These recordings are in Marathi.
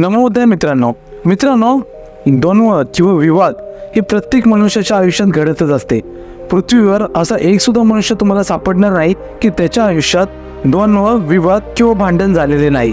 नमोदय मित्रांनो. मित्रांनो द्वंद्व किंवा विवाद हे प्रत्येक मनुष्याच्या आयुष्यात घडतच असते. पृथ्वीवर असा एक सुद्धा मनुष्य तुम्हाला सापडणार नाही की त्याच्या आयुष्यात द्वंद्व विवाद किंवा भांडण झालेले नाही.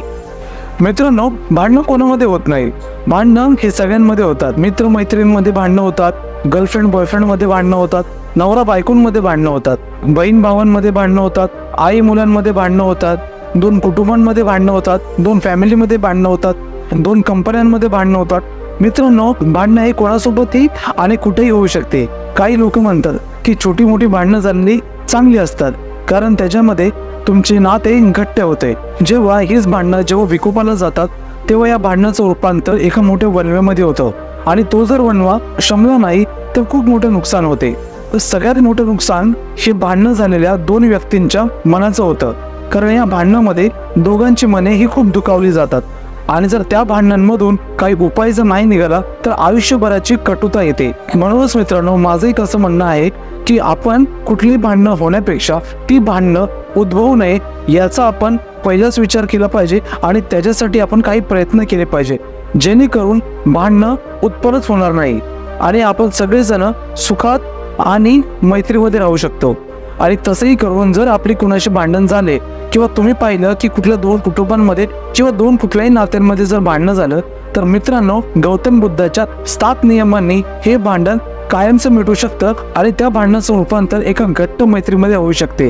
मित्रांनो भांडणं कोणामध्ये होत नाही? भांडणं हे सगळ्यांमध्ये होतात. मित्र मैत्रिणींमध्ये भांडणं होतात गर्लफ्रेंड बॉयफ्रेंडमध्ये भांडणं होतात नवरा बायकोंमध्ये भांडणं होतात बहीण भावांमध्ये भांडणं होतात आई मुलांमध्ये भांडणं होतात दोन कुटुंबांमध्ये भांडणं होतात दोन फॅमिलीमध्ये भांडणं होतात दोन कंपन्यांमध्ये भांडणं होतात. मित्रांनो भांडणं हे कोणासोबतही आणि कुठेही होऊ शकते. काही लोक म्हणतात की छोटी मोठी भांडणं झालेली चांगली असतात. कारण त्याच्यामध्ये तुमचे नाते घट्ट होते. जेव्हा हीच भांडणं जेव्हा विकोपाला जातात तेव्हा या भांडणाचं रूपांतर एका मोठ्या वनव्यामध्ये होतं. आणि तो जर वनवा शमला नाही तर खूप मोठं नुकसान होते. सगळ्यात मोठं नुकसान हे भांडणं झालेल्या दोन व्यक्तींच्या मनाचं होतं. कारण या भांडणामध्ये दोघांची मने ही खूप दुखावली जातात. आणि जर त्या भांडणांमधून काही उपाय जर नाही निघाला तर आयुष्यभराची कटुता येते. म्हणूनच मित्रांनो माझं एक असं म्हणणं आहे की आपण कुठली भांडणं होण्यापेक्षा ती भांडणं उद्भवू नये याचा आपण पहिलाच विचार केला पाहिजे आणि त्याच्यासाठी आपण काही प्रयत्न केले पाहिजे. जेणेकरून भांडणं उत्पन्नच होणार नाही आणि आपण सगळेजण सुखात आणि मैत्रीमध्ये राहू शकतो. आणि तसंही करून जर आपली कुणाशी भांडण झाले किंवा तुम्ही पाहिलं की कुठल्या दोन कुटुंबांमध्ये किंवा दोन कुठल्याही नात्यांमध्ये जर भांडणं झालं तर मित्रांनो गौतम बुद्धाच्या सात नियमांनी हे भांडण कायमचं मिटू शकतं आणि त्या भांडणाचं रूपांतर एका घट्ट मैत्रीमध्ये होऊ शकते.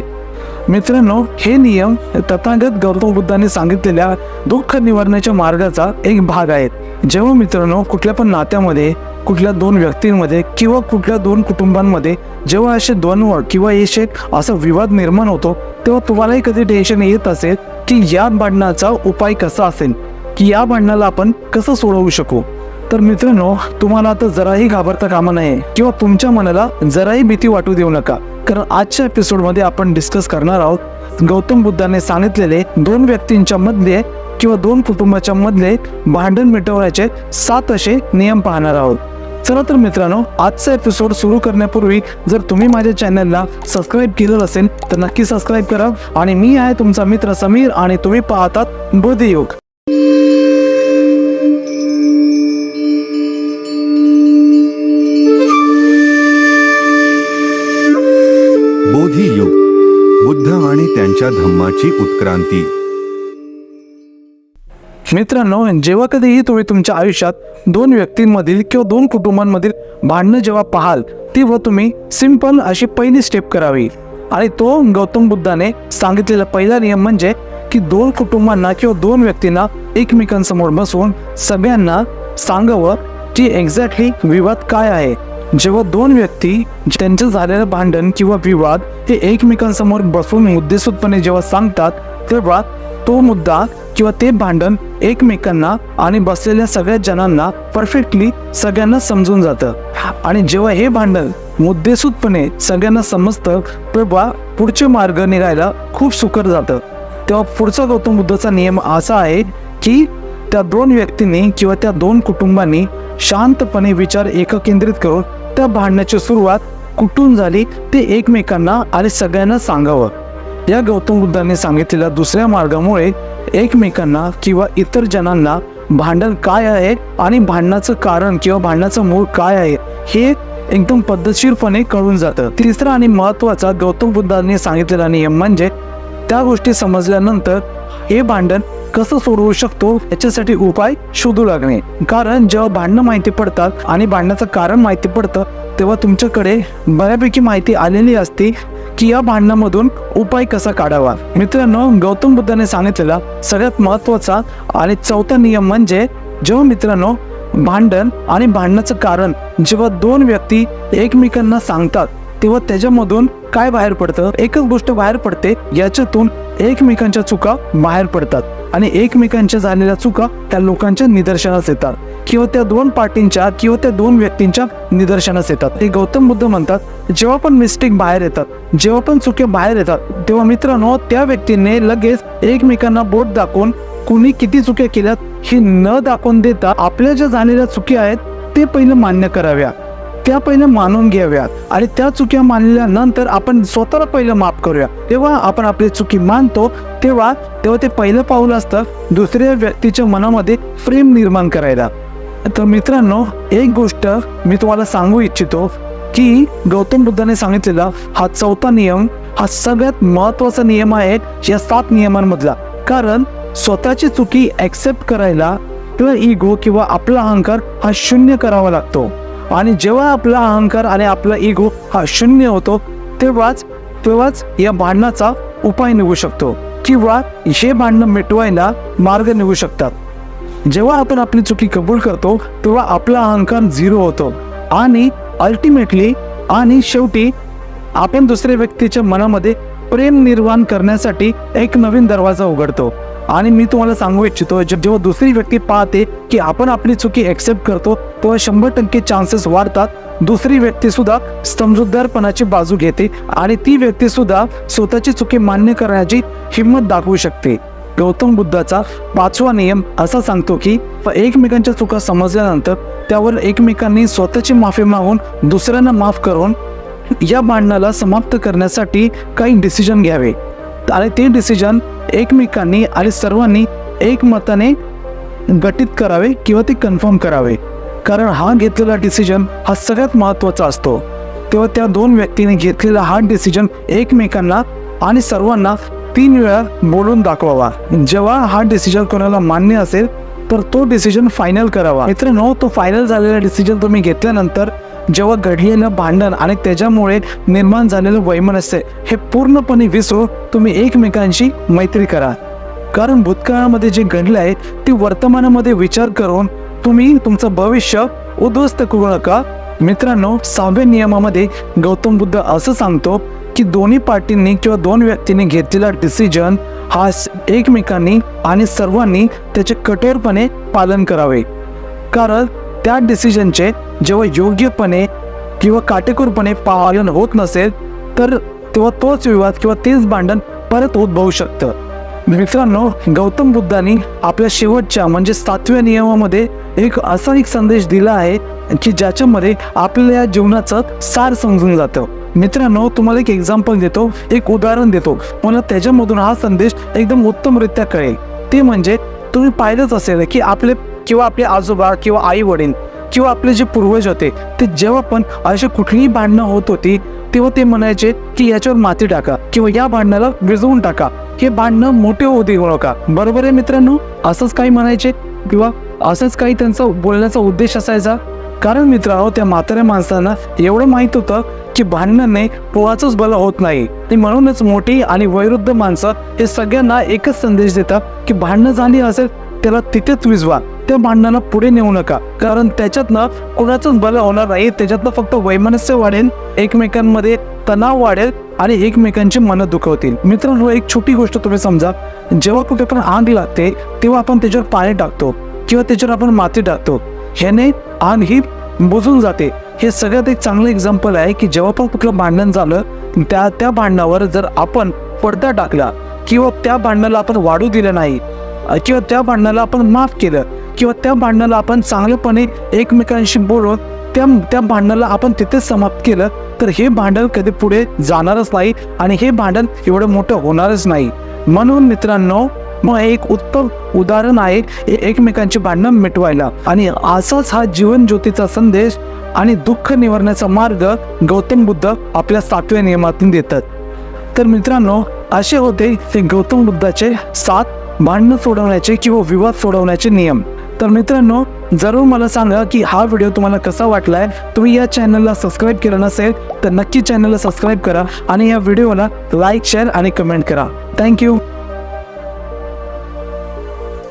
मित्रांनो हे नियम तथागत गौतम बुद्धाने सांगितलेल्या दुःख निवारणाच्या मार्गाचा एक भाग आहेत. जेव्हा मित्रांनो कुठल्या पण नात्यामध्ये कुठल्या दोन व्यक्तींमध्ये किंवा कुठल्या दोन कुटुंबांमध्ये जेव्हा असे द्वंद्व किंवा असे असा विवाद निर्माण होतो तेव्हा तुम्हालाही कधी टेन्शन येत असेल की या भांडणाचा उपाय कसा असेल? की या भांडणाला आपण कसं सोडवू शकू? तर मित्रांनो तुम्हाला आता जराही घाबरता कामा नये किंवा तुमच्या मनाला जराही भीती वाटू देऊ नका. कारण आजच्या एपिसोडमध्ये आपण डिस्कस करणार आहोत गौतम बुद्धाने सांगितलेले दोन व्यक्तींच्या मधले किंवा दोन कुटुंबाच्या मधले भांडण मिटवण्याचे सात असे नियम पाहणार आहोत. चला तर मित्रांनो आजचा एपिसोड सुरू करण्यापूर्वी जर तुम्ही माझ्या चॅनलला सबस्क्राईब केलं असेल तर नक्की सबस्क्राईब करा. आणि मी आहे तुमचा मित्र समीर आणि तुम्ही पाहतात बुद्धियोग. त्यांच्या धम्माची उत्क्रांती. मित्रांनो जेव्हा कधीही तुम्ही तुमच्या आयुष्यात दोन व्यक्तींमधील किंवा दोन कुटुंबांमधील भांडणं जेव्हा पाहाल तेव्हा तुम्ही सिंपल अशी पहिली स्टेप करावी. आणि तो गौतम बुद्धाने सांगितलेला पहिला नियम म्हणजे की दोन कुटुंबांना किंवा दोन व्यक्तींना एकमेकांसमोर बसवून सगळ्यांना सांगावं की एक्झॅक्टली विवाद काय आहे. जेव्हा दोन व्यक्ती त्यांचं झालेलं भांडण किंवा विवाद हे एकमेकांसमोर बसून मुद्देसूदपणे जेव्हा सांगतात तेव्हा तो मुद्दा किंवा ते भांडण एकमेकांना आणि बसलेल्या सगळ्या जणांना परफेक्टली सगळ्यांना समजून जातं. आणि जेव्हा हे भांडण मुद्देसूदपणे सगळ्यांना समजतं तेव्हा पुढचे मार्ग निघायला खूप सुकर जातं. तेव्हा पुढचा गौतम बुद्धाचा नियम असा आहे की त्या दोन व्यक्तींनी किंवा त्या दोन कुटुंबांनी शांतपणे विचार एककेंद्रित करून त्या भांडण्याची सुरुवात कुठून झाली ते एकमेकांना आणि सगळ्यांना सांगावं. या गौतम बुद्धांनी सांगितलेल्या दुसऱ्या मार्गामुळे एकमेकांना किंवा इतर जणांना भांडण काय आहे आणि भांडणाचं कारण किंवा भांडणाचं मूळ काय आहे हे एकदम पद्धतशीरपणे कळून जातं. तिसरा आणि महत्त्वाचा गौतम बुद्धांनी सांगितलेला नियम म्हणजे त्या गोष्टी समजल्यानंतर हे भांडण कसं सोडवू शकतो याच्यासाठी उपाय शोधू लागणे. कारण जेव्हा भांडणं माहिती पडतात आणि भांडणाचं कारण माहिती पडतं तेव्हा तुमच्याकडे बऱ्यापैकी माहिती आलेली असते की या भांडणामधून उपाय कसा काढावा. मित्रांनो गौतम बुद्धाने सांगितलेला सगळ्यात महत्त्वाचा आणि चौथा नियम म्हणजे जेव्हा मित्रांनो भांडण आणि भांडणाचं कारण जेव्हा दोन व्यक्ती एकमेकांना सांगतात तेव्हा त्याच्यामधून काय बाहेर पडतं? एकच गोष्ट बाहेर पडते याच्यातून एकमेकांच्या चुका बाहेर पडतात. आणि एकमेकांच्या झालेल्या चुका त्या लोकांच्या निदर्शनास येतात. किंवा त्या दोन पार्टींच्या किंवा त्या दोन व्यक्तींच्या निदर्शनास येतात. ते गौतम बुद्ध म्हणतात जेव्हा पण मिस्टेक बाहेर येतात जेव्हा पण चुके बाहेर येतात तेव्हा मित्रांनो त्या व्यक्तीने लगेच एकमेकांना बोट दाखवून कुणी किती चुक्या केल्यात हे न दाखवून देता आपल्या ज्या झालेल्या चुकी आहेत ते पहिलं मान्य कराव्या. त्या पहिल्या मानून घ्याव्यात आणि त्या चुक्या मानल्यानंतर आपण स्वतःला पहिलं माफ करूया. तेव्हा आपण आपली चुकी मानतो तेव्हा तेव्हा ते पहिलं पाऊल असतं दुसऱ्या व्यक्तीच्या मनामध्ये प्रेम निर्माण करायला. तर मित्रांनो एक गोष्ट मी तुम्हाला सांगू इच्छितो की गौतम बुद्धाने सांगितलेला हा चौथा नियम हा सगळ्यात महत्त्वाचा नियम आहे या सात नियमांमधला. कारण स्वतःची चुकी ॲक्सेप्ट करायला किंवा इगो किंवा आपला अहंकार हा शून्य करावा लागतो. आणि जेव्हा आपला अहंकार आणि आपला इगो हा शून्य होतो तेव्हाच तेव्हाच या भांडणाचा उपाय निघू शकतो. किंवा हे भांडणं मिटवायला मार्ग निघू शकतात. जेव्हा आपण आपली चुकी कबूल करतो तेव्हा आपला अहंकार झिरो होतो. आणि अल्टिमेटली आणि शेवटी आपण दुसऱ्या व्यक्तीच्या मनामध्ये प्रेम निर्माण करण्यासाठी एक नवीन दरवाजा उघडतो. आणि मी तुम्हाला सांगू इच्छितो जेव्हा दुसरी व्यक्ती पाहते की आपण आपली चुकी ॲक्सेप्ट करतो तेव्हा शंभर टक्के चान्सेस वाढतात. दुसरी व्यक्ती सुद्धा समजूतदारपणाची बाजू घेते आणि ती व्यक्ती सुद्धा स्वतःची चुकी मान्य करण्याची हिंमत दाखवू शकते. गौतम बुद्धाचा पाचवा नियम असा सांगतो की एकमेकांच्या चुका समजल्यानंतर त्यावर एकमेकांनी स्वतःची माफी मागून दुसऱ्यांना माफ करून या भांडणाला समाप्त करण्यासाठी काही डिसिजन घ्यावे. आणि ते डिसिजन एकमेकांनी आणि सर्वांनी एकमताने गटित करावे किंवा ते कन्फर्म करावे. कारण हा घेतलेला डिसिजन हा सगळ्यात महत्त्वाचा असतो. तेव्हा त्या दोन व्यक्तीने घेतलेला हा डिसिजन एकमेकांना आणि सर्वांना तीन वेळा बोलून दाखवावा. जेव्हा हा डिसिजन कोणाला मान्य असेल तर तो डिसिजन फायनल करावा. मित्रांनो तो फायनल झालेला डिसिजन तुम्ही घेतल्यानंतर जेव्हा घडलेलं भांडण आणि त्याच्यामुळे निर्माण झालेलं वैमनस्य हे पूर्णपणे विसरून तुम्ही एकमेकांशी मैत्री करा. कारण भूतकाळामध्ये जे घडलं आहे ते वर्तमानामध्ये विचार करून तुम्ही तुमचं भविष्य उद्ध्वस्त करू नका. मित्रांनो सहाव्या नियमामध्ये गौतम बुद्ध असं सांगतो की दोन्ही पार्टींनी किंवा दोन व्यक्तींनी घेतलेला डिसिजन हा एकमेकांनी आणि सर्वांनी त्याचे कठोरपणे पालन करावे. कारण त्या डिसिजनचे जेव्हा योग्यपणे किंवा काटेकोरपणे पालन होत नसेल तर तेव्हा तोच विवाद किंवा तेच भांडण परत उद्भवू शकतं. मित्रांनो गौतम बुद्धांनी आपल्या शेवटच्या म्हणजे सातव्या नियमामध्ये एक असा एक संदेश दिला आहे की ज्याच्यामध्ये आपल्या या जीवनाचं सार समजून जातं. मित्रांनो तुम्हाला एक एक्झाम्पल देतो एक उदाहरण देतो. मला त्याच्यामधून हा संदेश एकदम उत्तमरित्या कळेल. ते म्हणजे तुम्ही पाहिलंच असेल की आपले किंवा आपले आजोबा किंवा आई वडील किंवा आपले जे पूर्वज होते ते जेव्हा पण अशी कुठलीही भांडणं होत होती तेव्हा ते म्हणायचे की याच्यावर माती टाका किंवा या भांडणाला विजवून टाका. हे भांडणं मोठे होऊ देऊ नका बरोबर आहे मित्रांनो? असंच काही म्हणायचे किंवा असंच काही त्यांचा बोलण्याचा उद्देश असायचा? कारण मित्रांनो त्या म्हाताऱ्या माणसांना एवढं माहीत होतं की भांडणाने पोहाचंच बल होत नाही. ते म्हणूनच मोठी आणि वैरुद्ध माणसं हे सगळ्यांना एकच संदेश देतात की भांडणं झाली असेल त्याला तिथेच विजवा त्या भांडणाला पुढे नेऊ नका. कारण त्याच्यातनं कोणाचंच बलं होणार नाही. त्याच्यातनं फक्त वैमनस्य वाढेल एकमेकांमध्ये तणाव वाढेल आणि एकमेकांची मनं दुखवतील. मित्रांनो एक छोटी गोष्ट तुम्ही समजा. जेव्हा कुठे पण आग लागते तेव्हा आपण त्याच्यावर पाणी टाकतो किंवा त्याच्यावर आपण माती टाकतो. ह्याने आग ही बुजून जाते. हे सगळ्यात एक चांगलं एक्झाम्पल आहे की जेव्हा पण कुठलं भांडण झालं त्या त्या भांडणावर जर आपण पडदा टाकला किंवा त्या भांडणाला आपण वाढू दिलं नाही किंवा त्या भांडणाला आपण माफ केलं किंवा त्या भांडणाला आपण चांगल्यापणे एकमेकांशी बोलून त्या त्या भांडणाला आपण तिथेच समाप्त केलं तर हे भांडण कधी पुढे जाणारच नाही आणि हे भांडण एवढं मोठं होणारच नाही. म्हणून मित्रांनो मग एक उत्तम उदाहरण आहे ए- एकमेकांची भांडणं मिटवायला. आणि असाच हा जीवन ज्योतीचा संदेश आणि दुःख निवारण्याचा मार्ग गौतम बुद्ध आपल्या सातव्या नियमातून देतात. तर मित्रांनो असे होते ते गौतम बुद्धाचे सात भांडणं सोडवण्याचे किंवा विवाद सोडवण्याचे नियम. तर मित्रांनो जरूर मला सांगा की हा व्हिडिओ तुम्हाला कसा वाटला आहे तुम्ही या चॅनलला सबस्क्राईब केलं नसेल तर नक्की चॅनलला सबस्क्राईब करा आणि या व्हिडिओला लाईक शेअर आणि कमेंट करा. Thank you